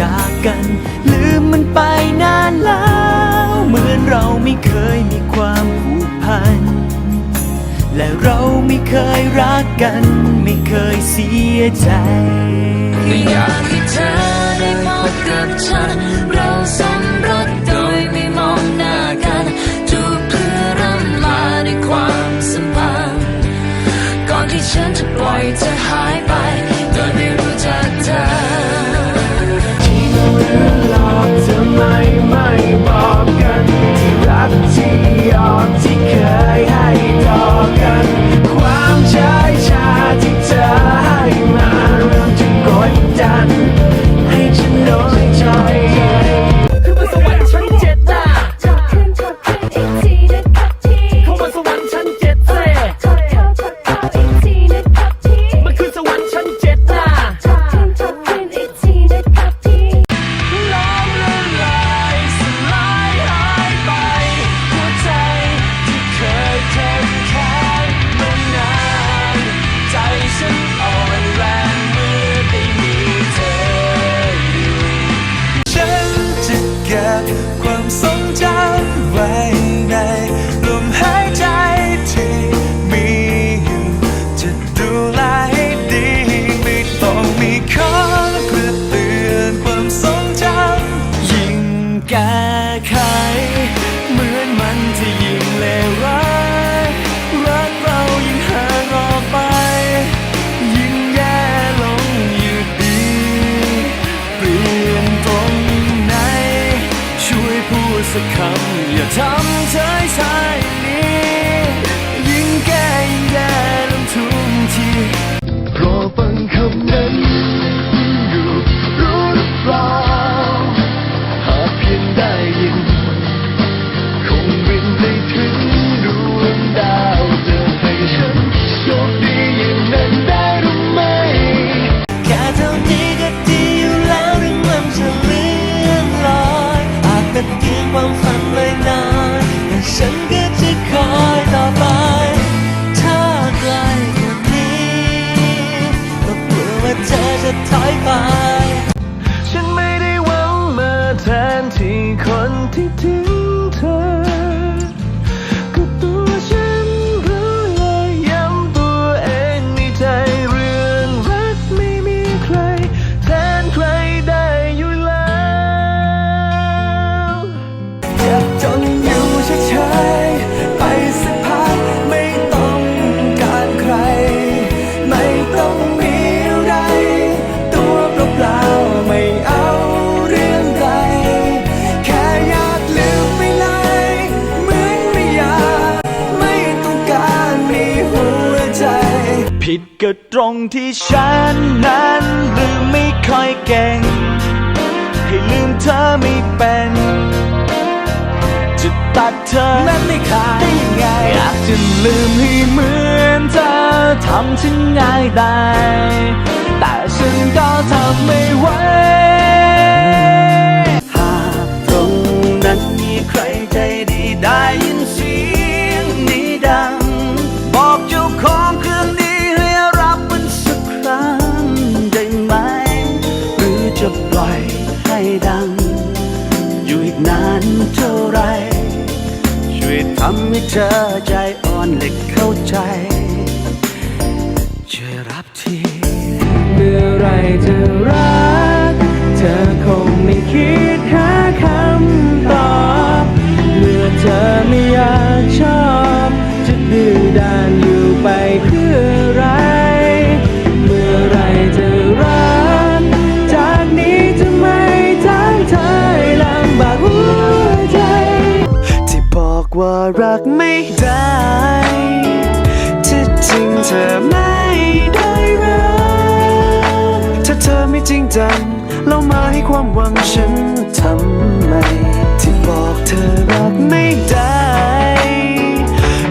จากกัน ลืมมันไปนานแล้ว เหมือนเราไม่เคยมีความผูกพัน และเราไม่เคยรักกัน ไม่เคยเสียใจไม่อยากให้เธอได้พบกับฉัน เราสมรสโดยไม่มองหน้ากันจูบเพื่อร่ำลาในความสัมพันธ์ก่อนที่ฉันจะปล่อยเธอหาย พูดสักคำอย่าทำเธอชายนี้ยิ่งแก้ยิ่งแย่ ก็ตรงที่ฉันนั้นลืมไม่ค่อยเก่ง ให้ลืมเธอไม่เป็น จะตัดเธอนั้นไม่ขาดได้ยังไงอยากจะลืมให้เหมือนเธอทำฉันง่ายได้ แต่ฉันก็ทำไม่ไหวานเท่าไร ช่วยทำให้เธอใจอ่อนและเข้าใจช่วรับทีเมื่อไรจะรัก จริงจังเรามาให้ความหวังฉันทำไม ที่บอกเธอรักไม่ได้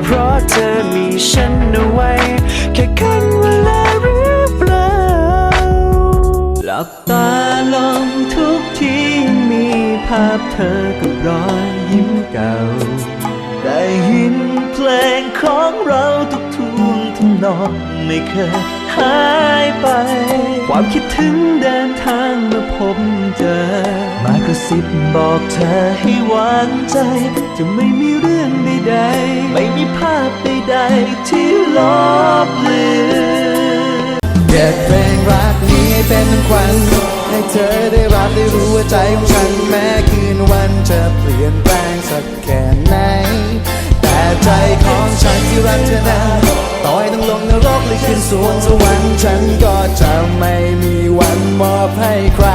เพราะเธอมีฉันเอาไว้ แค่กันเวลาหรือเปล่า หลับตาลงทุกที่มีภาพเธอกับรอยยิ้มเก่า ได้ยินเพลงของเราทุกทุ นทำนองไม่เคยหายไป ความคิดถึงเดินทางมาพบเจอ มากระซิบบอกเธอให้วางใจ จะไม่มีเรื่องใดๆ ไม่มีภาพใดๆ ที่ลบเลือนเก็บเพลงรักนี้เป็นขวัญให้เธอได้รับได้รู้ว่าใจของฉันแม้คืนวันจะเปลี่ยนแปลงสักแค่ไหน ใจของฉันที่รักเธอนะต่อยต้องลงนรกหรือขึ้นสวงสวรรค์ฉันก็จะไม่มีวันมอบให้ใคร